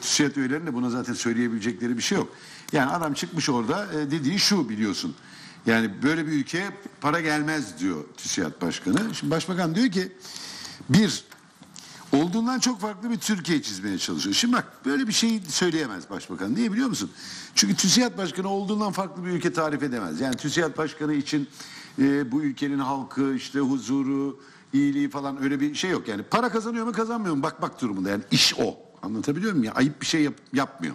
TÜSİAD üyelerinin de buna zaten söyleyebilecekleri bir şey yok. Yani adam çıkmış orada e, dediği şu biliyorsun. Yani böyle bir ülkeye para gelmez diyor TÜSİAD Başkanı. Şimdi Başbakan diyor ki bir olduğundan çok farklı bir Türkiye çizmeye çalışıyor. Şimdi bak böyle bir şey söyleyemez başbakan. Niye biliyor musun? Çünkü TÜSİAD Başkanı olduğundan farklı bir ülke tarif edemez. Yani TÜSİAD Başkanı için e, bu ülkenin halkı işte huzuru, iyiliği falan öyle bir şey yok. Yani para kazanıyor mu kazanmıyor mu bak bak durumunda. Yani iş o. Anlatabiliyor muyum ya? Ayıp bir şey yap- yapmıyor.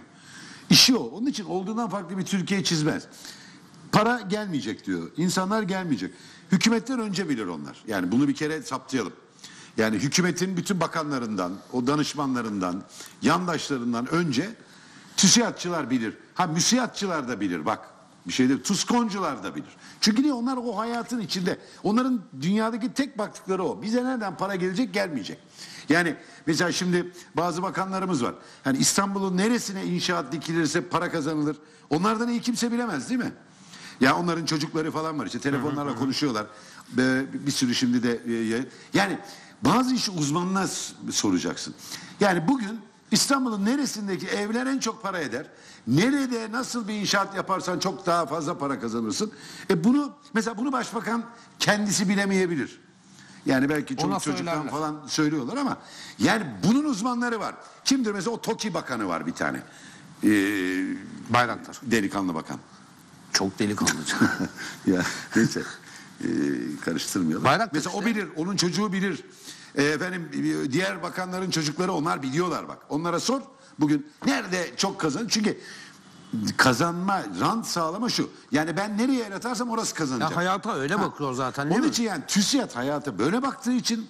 İşi o. Onun için olduğundan farklı bir Türkiye çizmez. Para gelmeyecek diyor. İnsanlar gelmeyecek. Hükümetten önce bilir onlar. Yani bunu bir kere saptayalım. Yani hükümetin bütün bakanlarından, o danışmanlarından, yandaşlarından önce TÜSİADçılar bilir. Ha müsiyatçılar da bilir bak. Bir şey değil. Tuskoncular da bilir. Çünkü niye? Onlar o hayatın içinde. Onların dünyadaki tek baktıkları o. Bize nereden para gelecek gelmeyecek. Yani mesela şimdi bazı bakanlarımız var. Yani İstanbul'un neresine inşaat dikilirse para kazanılır. Onlardan iyi kimse bilemez değil mi? Ya onların çocukları falan var işte telefonlarla konuşuyorlar. Bir sürü şimdi de e, yani bazı işi uzmanına soracaksın. Yani bugün İstanbul'un neresindeki evler en çok para eder? Nerede nasıl bir inşaat yaparsan çok daha fazla para kazanırsın. E bunu mesela bunu başbakan kendisi bilemeyebilir. Yani belki çoluk Ona çocuktan falan söylüyorlar ama yani bunun uzmanları var. Kimdir mesela o TOKİ bakanı var bir tane. Ee, Bayraktar. delikanlı bakan. Çok delikanlı. ya neyse Ee, karıştırmayalım. Bayrak Mesela o işte. bilir, onun çocuğu bilir. Ee, efendim e, diğer bakanların çocukları onlar biliyorlar bak. Onlara sor bugün nerede çok kazan çünkü kazanma, rant sağlama şu. Yani ben nereye el atarsam orası kazanacak. ya hayata öyle bakıyor zaten Onun mi? için yani TÜSİAD hayata böyle baktığı için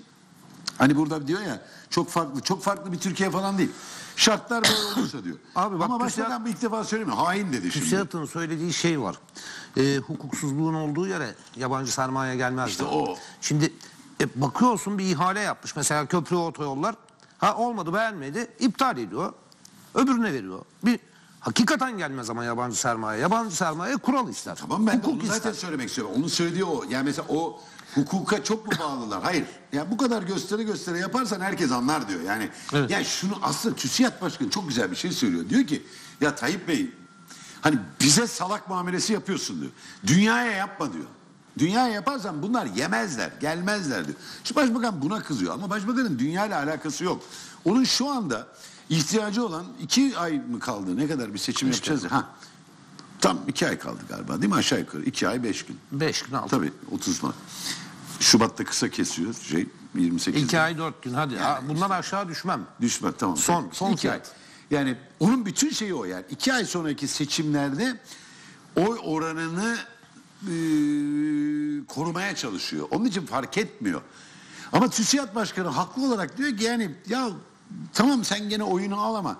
hani burada diyor ya çok farklı çok farklı bir Türkiye falan değil. Şartlar böyle olursa diyor. Abi bak Ama başbakan bir ilk defa söylemiyor. Hain dedi şimdi. TÜSİAD'ın söylediği şey var. Ee, hukuksuzluğun olduğu yere yabancı sermaye gelmez. İşte diyor. o. Şimdi e, bakıyorsun bir ihale yapmış. Mesela köprü otoyollar. Ha olmadı beğenmedi. iptal ediyor. Öbürüne veriyor. Bir hakikaten gelmez ama yabancı sermaye. Yabancı sermaye kural ister. Tamam ben de Hukuk onu zaten ister. söylemek istiyorum. Onun söylediği o. Yani mesela o hukuka çok mu bağlılar? Hayır. Ya bu kadar gösteri gösteri yaparsan herkes anlar diyor. Yani Evet. ya şunu aslında TÜSİAD Başkanı çok güzel bir şey söylüyor. Diyor ki ya Tayyip Bey hani bize salak muamelesi yapıyorsun diyor. Dünyaya yapma diyor. Dünyaya yaparsan bunlar yemezler, gelmezler diyor. Şu başbakan buna kızıyor ama başbakanın dünyayla alakası yok. Onun şu anda ihtiyacı olan iki ay mı kaldı? Ne kadar bir seçim yapacağız ya. Ha. Tam iki ay kaldı galiba değil mi aşağı yukarı? iki ay beş gün. Beş gün altı. Tabii 30 Mart. Şubat'ta kısa kesiyor şey 28. İki ay dört gün hadi. Ha, bundan aşağı düşmem. Düşme tamam. Son- son iki ay. Yani onun bütün şeyi o yani. iki ay sonraki seçimlerde oy oranını e, korumaya çalışıyor. Onun için fark etmiyor. Ama TÜSİAD Başkanı haklı olarak diyor ki yani ya tamam sen gene oyunu al ama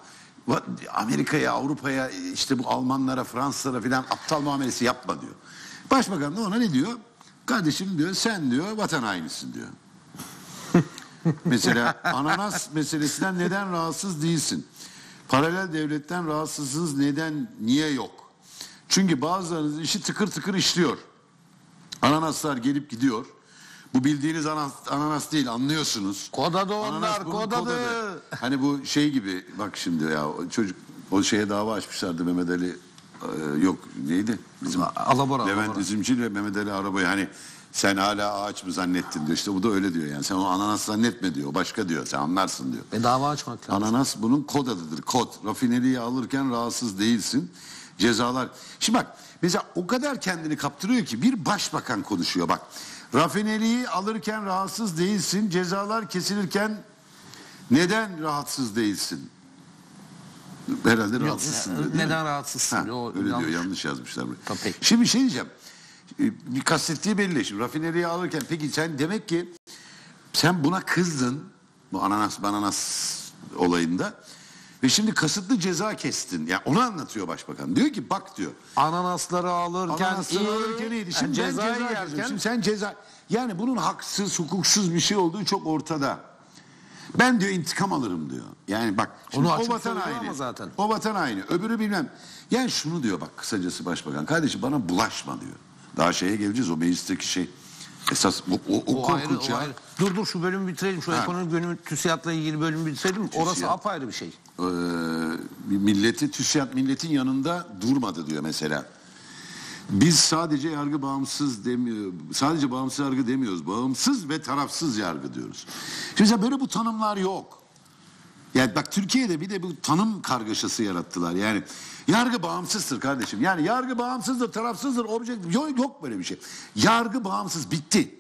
Amerika'ya, Avrupa'ya, işte bu Almanlara, Fransızlara filan aptal muamelesi yapma diyor. Başbakan da ona ne diyor? Kardeşim diyor sen diyor vatan hainisin diyor. Mesela ananas meselesinden neden rahatsız değilsin? Paralel devletten rahatsızsınız neden, niye yok? Çünkü bazılarınız işi tıkır tıkır işliyor. Ananaslar gelip gidiyor. Bu bildiğiniz ananas, ananas değil anlıyorsunuz. Kodadı onlar, Ananas bunun kodadı. Hani bu şey gibi bak şimdi ya çocuk o şeye dava açmışlardı Mehmet Ali e, yok neydi? Bizim Alabora, Levent Alabora. Üzümcü ile Mehmet Ali Arabayı hani sen hala ağaç mı zannettin diyor. İşte bu da öyle diyor yani. Sen o ananas zannetme diyor. Başka diyor. Sen anlarsın diyor. E dava açmak lazım. Ananas bunun kod adıdır. Kod. Rafineriyi alırken rahatsız değilsin. Cezalar. Şimdi bak mesela o kadar kendini kaptırıyor ki bir başbakan konuşuyor bak. Rafineriyi alırken rahatsız değilsin. Cezalar kesilirken neden rahatsız değilsin? Herhalde rahatsızsın. diyor, mi? Neden rahatsızsın? Ha, o öyle yanlış. diyor yanlış yazmışlar. buraya. Tabii. Şimdi bir şey diyeceğim. Ee, Bir kastettiği belli. Şimdi rafineriyi alırken peki sen demek ki sen buna kızdın bu ananas bananas olayında ve şimdi kasıtlı ceza kestin. Ya onu anlatıyor başbakan. Diyor ki bak diyor. Ananasları alırken Ananasları iyi, alırken iyiydi. yani Şimdi ben cezayı ceza yerken... Şimdi sen ceza... Yani bunun haksız, hukuksuz bir şey olduğu çok ortada. Ben diyor intikam alırım diyor. Yani bak şimdi Onu o açık vatan söylüyor haini. zaten. O vatan haini. Öbürü bilmem. Yani şunu diyor bak kısacası başbakan. Kardeşim bana bulaşma diyor. Daha şeye geleceğiz o meclisteki şey. Esas o, o, o, o ayrı, korkunç o ya. ayrı. Dur dur şu bölümü bitirelim. Şu Ha. ekonomik bölümü TÜSİAD'la ilgili bölümü bitirelim. Orası TÜSİAD. apayrı bir şey. Ee, milleti TÜSİAD milletin yanında durmadı diyor mesela. Biz sadece yargı bağımsız demiyor, sadece bağımsız yargı demiyoruz. Bağımsız ve tarafsız yargı diyoruz. Şimdi böyle bu tanımlar yok. Yani bak Türkiye'de bir de bu tanım kargaşası yarattılar. Yani yargı bağımsızdır kardeşim. Yani yargı bağımsızdır, tarafsızdır, objektif. Yok, yok böyle bir şey. Yargı bağımsız bitti.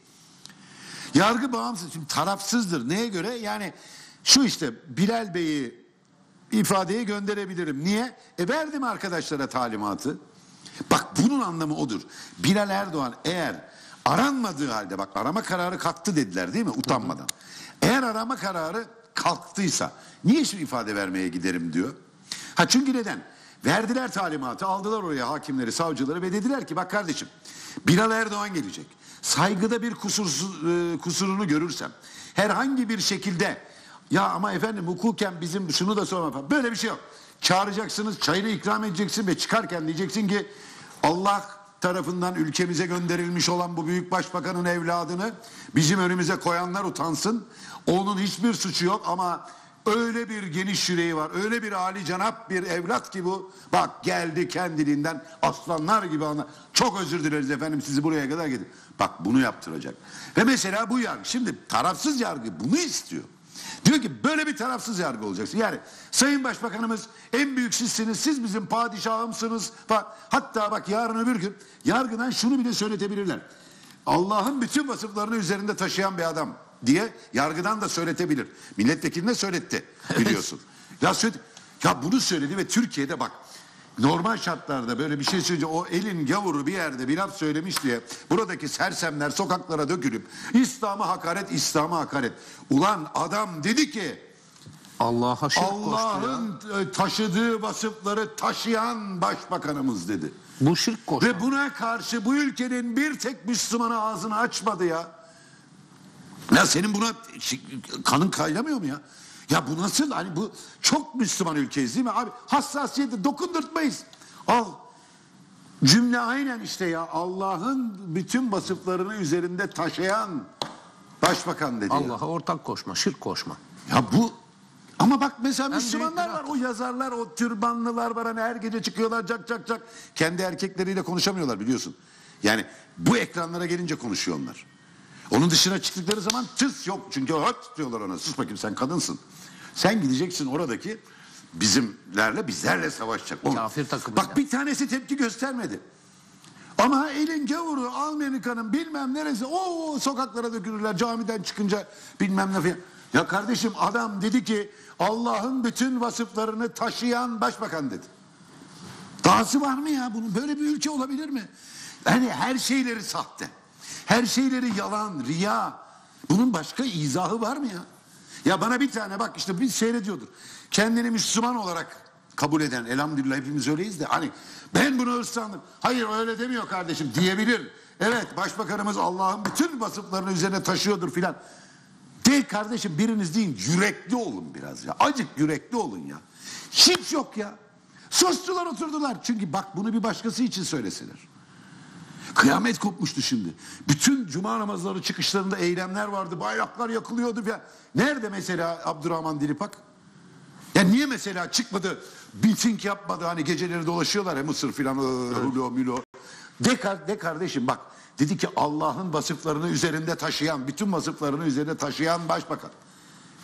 Yargı bağımsız. Şimdi tarafsızdır. Neye göre? Yani şu işte Bilal Bey'i ifadeye gönderebilirim. Niye? E verdim arkadaşlara talimatı. Bak bunun anlamı odur. Bilal Erdoğan eğer aranmadığı halde bak arama kararı kalktı dediler değil mi utanmadan. Eğer arama kararı kalktıysa niye şimdi ifade vermeye giderim diyor. Ha çünkü neden? Verdiler talimatı aldılar oraya hakimleri savcıları ve dediler ki bak kardeşim Bilal Erdoğan gelecek. Saygıda bir kusursuz, e, kusurunu görürsem herhangi bir şekilde ya ama efendim hukuken bizim şunu da sorma falan. Böyle bir şey yok. Çağıracaksınız, çayını ikram edeceksin ve çıkarken diyeceksin ki Allah tarafından ülkemize gönderilmiş olan bu büyük başbakanın evladını bizim önümüze koyanlar utansın. Onun hiçbir suçu yok ama öyle bir geniş yüreği var. Öyle bir âli cenap bir evlat ki bu. Bak geldi kendiliğinden aslanlar gibi ana. Çok özür dileriz efendim sizi buraya kadar getir. Bak bunu yaptıracak. Ve mesela bu yargı. Şimdi tarafsız yargı bunu istiyor. Diyor ki böyle bir tarafsız yargı olacaksın. Yani Sayın Başbakanımız en büyük sizsiniz, siz bizim padişahımsınız. Hatta bak yarın öbür gün yargıdan şunu bile söyletebilirler. Allah'ın bütün vasıflarını üzerinde taşıyan bir adam diye yargıdan da söyletebilir. Milletvekiline söyletti biliyorsun. ya, söyle, ya bunu söyledi ve Türkiye'de bak normal şartlarda böyle bir şey söyleyince o elin gavuru bir yerde bir laf söylemiş diye buradaki sersemler sokaklara dökülüp İslam'a hakaret, İslam'a hakaret. Ulan adam dedi ki Allah'a şirk. Allah'ın e, taşıdığı vasıfları taşıyan başbakanımız dedi. Bu şirk koştu. Ve buna karşı bu ülkenin bir tek Müslümanı ağzını açmadı ya. Ya senin buna kanın kaynamıyor mu ya? Ya bu nasıl? Hani bu çok Müslüman ülkeyiz değil mi abi? Hassasiyeti dokundurtmayız. Al. Cümle aynen işte ya. Allah'ın bütün vasıflarını üzerinde taşıyan başbakan dedi. Allah'a ortak koşma, şirk koşma. Ya bu ama bak mesela Müslümanlar var, o yazarlar, o türbanlılar var hani her gece çıkıyorlar cak cak cak. Kendi erkekleriyle konuşamıyorlar biliyorsun. Yani bu ekranlara gelince konuşuyorlar. Onun dışına çıktıkları zaman tıs yok çünkü hot diyorlar ona sus bakayım sen kadınsın. Sen gideceksin oradaki bizimlerle bizlerle savaşacak. Oğlum, Kafir takımıyla. Bak bir tanesi tepki göstermedi. Ama elin gavuru Amerika'nın bilmem neresi o sokaklara dökülürler camiden çıkınca bilmem ne falan. Ya kardeşim adam dedi ki Allah'ın bütün vasıflarını taşıyan başbakan dedi. Dahası var mı ya bunun böyle bir ülke olabilir mi? Yani her şeyleri sahte. Her şeyleri yalan, riya. Bunun başka izahı var mı ya? Ya bana bir tane bak işte biz seyrediyordur. Kendini Müslüman olarak kabul eden elhamdülillah hepimiz öyleyiz de hani ben bunu Hristiyanım. Hayır öyle demiyor kardeşim diyebilir. Evet başbakanımız Allah'ın bütün vasıflarını üzerine taşıyordur filan. De kardeşim biriniz deyin yürekli olun biraz ya. Acık yürekli olun ya. Hiç yok ya. Sustular oturdular. Çünkü bak bunu bir başkası için söyleseler. Kıyamet kopmuştu şimdi. Bütün cuma namazları çıkışlarında eylemler vardı. Bayraklar yakılıyordu falan. Nerede mesela Abdurrahman Dilipak? Ya niye mesela çıkmadı, miting yapmadı hani geceleri dolaşıyorlar ya Mısır filan. Hulo, Mülo. De, de kardeşim bak dedi ki Allah'ın vasıflarını üzerinde taşıyan, bütün vasıflarını üzerinde taşıyan başbakan.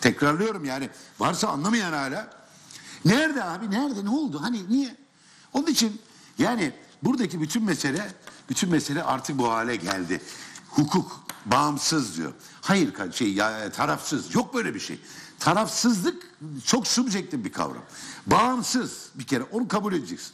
Tekrarlıyorum yani varsa anlamayan hala. Nerede abi nerede ne oldu hani niye? Onun için yani buradaki bütün mesele, bütün mesele artık bu hale geldi. Hukuk bağımsız diyor. Hayır şey ya, tarafsız yok böyle bir şey. Tarafsızlık çok subjektif bir kavram. Bağımsız bir kere onu kabul edeceksin.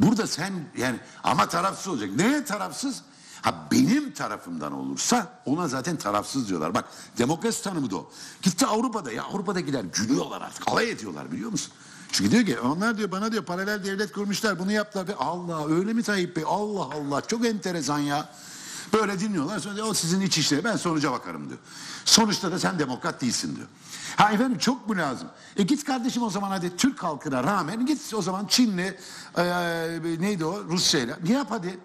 Burada sen yani ama tarafsız olacak. Neye tarafsız? Ha benim tarafımdan olursa ona zaten tarafsız diyorlar. Bak demokrasi tanımı da o. Gitti Avrupa'da ya Avrupa'dakiler gülüyorlar artık. Alay ediyorlar biliyor musun? Çünkü diyor ki onlar diyor bana diyor paralel devlet kurmuşlar bunu yaptılar. Ve Allah öyle mi Tayyip Bey? Allah Allah çok enteresan ya. Böyle dinliyorlar sonra diyor, o sizin iç işleri ben sonuca bakarım diyor. Sonuçta da sen demokrat değilsin diyor. Ha efendim çok mu lazım? E git kardeşim o zaman hadi Türk halkına rağmen git o zaman Çinli e, neydi o Rusya'yla yap hadi.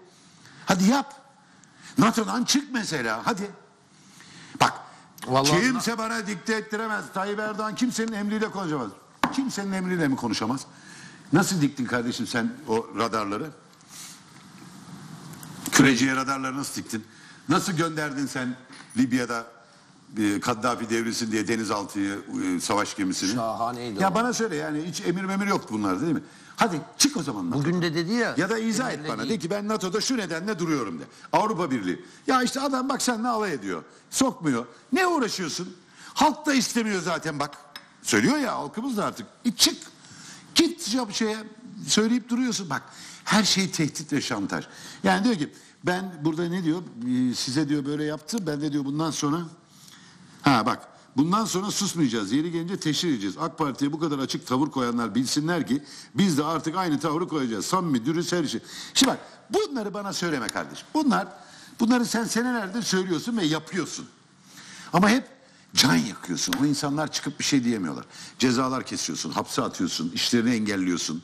Hadi yap. NATO'dan çık mesela hadi. Bak Vallahi kimse bana dikte ettiremez. Tayyip Erdoğan kimsenin emriyle konuşamaz. Kimsenin emriyle mi konuşamaz? Nasıl diktin kardeşim sen o radarları? Küreciye radarları nasıl diktin? Nasıl gönderdin sen Libya'da e, Kaddafi devrilsin diye denizaltıyı e, savaş gemisini? Şahaneydi Ya o. bana söyle yani hiç emir memir yoktu bunlar değil mi? Hadi çık o zaman. NATO'dan. Bugün de dedi ya. Ya da izah et bana. De ki ben NATO'da şu nedenle duruyorum de. Avrupa Birliği. Ya işte adam bak seninle alay ediyor. Sokmuyor. Ne uğraşıyorsun? Halk da istemiyor zaten bak. Söylüyor ya halkımız da artık. E çık. Git şeye söyleyip duruyorsun. Bak her şey tehdit ve şantaj. Yani diyor ki ben burada ne diyor? Ee, Size diyor böyle yaptı. Ben de diyor bundan sonra Ha bak bundan sonra susmayacağız. Yeri gelince teşhir edeceğiz. AK Parti'ye bu kadar açık tavır koyanlar bilsinler ki biz de artık aynı tavrı koyacağız. Samimi, dürüst her şey. Şimdi bak bunları bana söyleme kardeşim. Bunlar bunları sen senelerdir söylüyorsun ve yapıyorsun. Ama hep can yakıyorsun. O insanlar çıkıp bir şey diyemiyorlar. Cezalar kesiyorsun, hapse atıyorsun, işlerini engelliyorsun.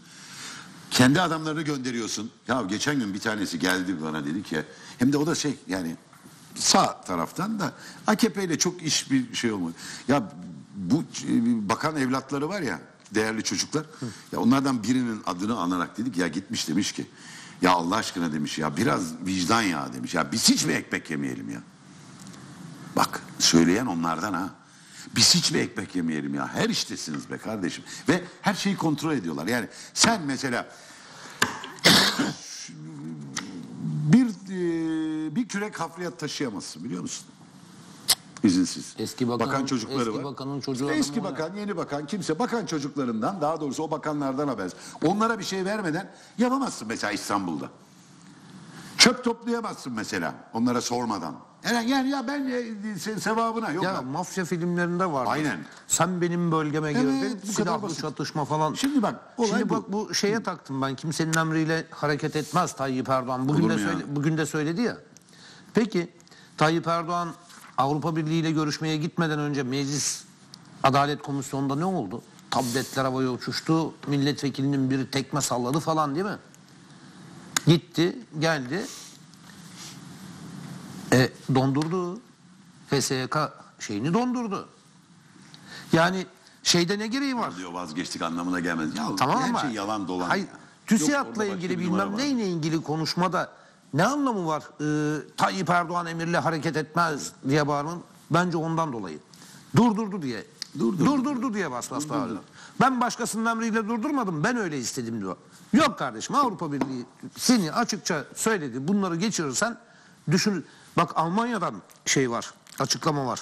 Kendi adamlarını gönderiyorsun. Ya geçen gün bir tanesi geldi bana dedi ki hem de o da şey yani sağ taraftan da AKP ile çok iş bir şey olmadı. Ya bu bakan evlatları var ya değerli çocuklar. Ya onlardan birinin adını anarak dedik ya gitmiş demiş ki ya Allah aşkına demiş ya biraz vicdan ya demiş. Ya biz hiç mi ekmek yemeyelim ya? Bak söyleyen onlardan ha. Biz hiç mi ekmek yemeyelim ya? Her iştesiniz be kardeşim. Ve her şeyi kontrol ediyorlar. Yani sen mesela bir e, bir kürek hafriyat taşıyamazsın biliyor musun? İzinsiz. Eski bakanın- çocukları eski var. bakanın çocuğu Eski bakan, yeni bakan, kimse bakan çocuklarından daha doğrusu o bakanlardan haber. Onlara bir şey vermeden yapamazsın mesela İstanbul'da. Çöp toplayamazsın mesela onlara sormadan. Yani, yani ya ben e, se- sevabına yok. Ya ya. mafya filmlerinde var. Aynen. Sen benim bölgeme Evet, girdin. bu kadar Silahlı basit. çatışma falan. Şimdi bak, olay Şimdi bu. bak bu şeye taktım ben. Kimsenin emriyle hareket etmez Tayyip Erdoğan. Bugün Olur de mu ya? söyle, bugün de söyledi ya. Peki Tayyip Erdoğan Avrupa Birliği ile görüşmeye gitmeden önce Meclis Adalet Komisyonu'nda ne oldu? Tabletler havaya uçuştu. Milletvekilinin biri tekme salladı falan değil mi? Gitti, geldi. Dondurdu. FSYK şeyini dondurdu. Yani şeyde ne gereği var? diyor vazgeçtik anlamına gelmez. Ya Tamam her ama şey yalan dolan. Hayır, TÜSİAD'la ilgili bilmem neyle ilgili konuşmada ne anlamı var? Ee, Tayyip Erdoğan emirle hareket etmez diye bağırın. Bence ondan dolayı. Durdurdu diye. Durdurdu. Durdurdu diye bas bağırıyor. Ben başkasının emriyle durdurmadım. Ben öyle istedim diyor. Yok kardeşim Avrupa Birliği seni açıkça söyledi. Bunları geçirirsen düşün. Bak Almanya'dan şey var. Açıklama var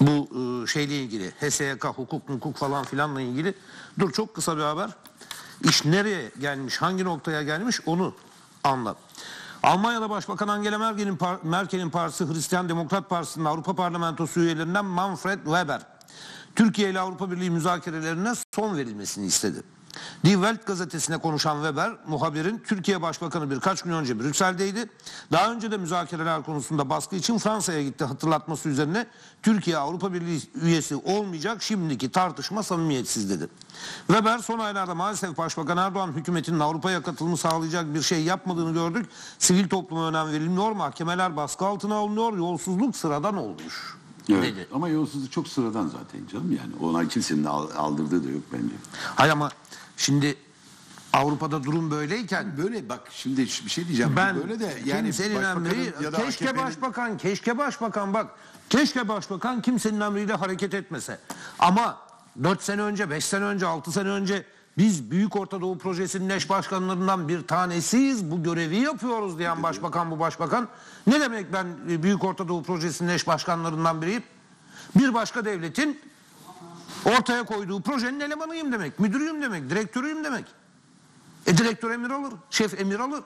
bu e, şeyle ilgili HSYK hukuk hukuk falan filanla ilgili dur çok kısa bir haber iş nereye gelmiş hangi noktaya gelmiş onu anlat. Almanya'da Başbakan Angela Merkel'in, par- Merkel'in partisi Hristiyan Demokrat Partisi'nin Avrupa Parlamentosu üyelerinden Manfred Weber Türkiye ile Avrupa Birliği müzakerelerine son verilmesini istedi. Die Welt gazetesine konuşan Weber, muhabirin Türkiye Başbakanı birkaç gün önce Brüksel'deydi. Daha önce de müzakereler konusunda baskı için Fransa'ya gitti hatırlatması üzerine Türkiye Avrupa Birliği üyesi olmayacak şimdiki tartışma samimiyetsiz dedi. Weber son aylarda maalesef Başbakan Erdoğan hükümetinin Avrupa'ya katılımı sağlayacak bir şey yapmadığını gördük. Sivil topluma önem verilmiyor, mahkemeler baskı altına alınıyor, yolsuzluk sıradan olmuş Evet. dedi. Ama yolsuzluk çok sıradan zaten canım yani. Ona kimsenin al- aldırdığı da yok bence. Hayır ama şimdi Avrupa'da durum böyleyken Böyle bak şimdi bir şey diyeceğim. ben böyle de yani kimsenin emri keşke başbakan keşke başbakan bak keşke başbakan kimsenin emriyle hareket etmese. Ama 4 sene önce 5 sene önce 6 sene önce biz Büyük Orta Doğu Projesi'nin eş başkanlarından bir tanesiyiz. Bu görevi yapıyoruz diyen başbakan bu başbakan. Ne demek ben e, Büyük Orta Doğu Projesi'nin eş başkanlarından biriyim? Bir başka devletin ortaya koyduğu projenin elemanıyım demek. Müdürüyüm demek. Direktörüyüm demek. E direktör emir alır. Şef emir alır.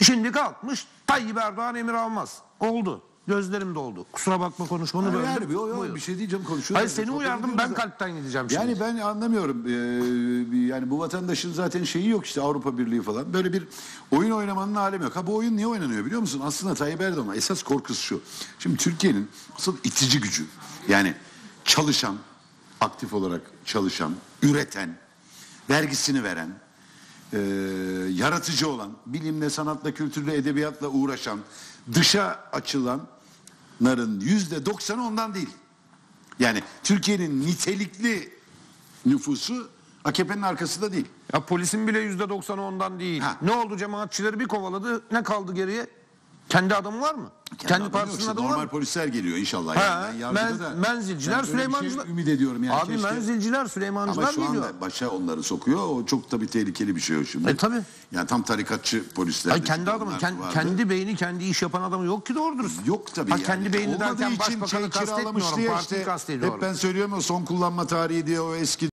Şimdi kalkmış Tayyip Erdoğan emir almaz. Oldu. Gözlerim doldu. Kusura bakma konuşmanı Hayır, böldüm. yani o- Buyur. bir şey diyeceğim konuşuyoruz. Hayır seni uyardım ben kalpten gideceğim şimdi. Yani ben anlamıyorum. Ee, yani bu vatandaşın zaten şeyi yok işte Avrupa Birliği falan. Böyle bir oyun oynamanın alemi yok. Ha bu oyun niye oynanıyor biliyor musun? Aslında Tayyip Erdoğan esas korkusu şu. Şimdi Türkiye'nin asıl itici gücü yani çalışan, aktif olarak çalışan, üreten, vergisini veren, e, yaratıcı olan, bilimle, sanatla, kültürle, edebiyatla uğraşan, dışa açılanların yüzde doksanı ondan değil. Yani Türkiye'nin nitelikli nüfusu AKP'nin arkasında değil. Ya polisin bile yüzde doksanı ondan değil. Ha. Ne oldu cemaatçileri bir kovaladı ne kaldı geriye? Kendi adamı var mı? Kendi, partisinin var Normal mı? polisler geliyor inşallah. Ha, yani. Ben men- da- menzilciler, ben şey Süleymancılar- ümit ediyorum yani. Abi keşke- menzilciler, Ama Süleymancılar şu geliyor. anda başa onları sokuyor. O çok tabii tehlikeli bir şey o şimdi. E, tabii. Yani tam tarikatçı polisler. Ay kendi adamı, onlar kendi, vardı. kendi beyni, kendi iş yapan adamı yok ki doğru dürüst. Yok tabii Ha, yani. kendi beyni Olmadığı derken başbakanı şey kastetmiyorum, diye işte. Hep ben söylüyorum o son kullanma tarihi diye o eski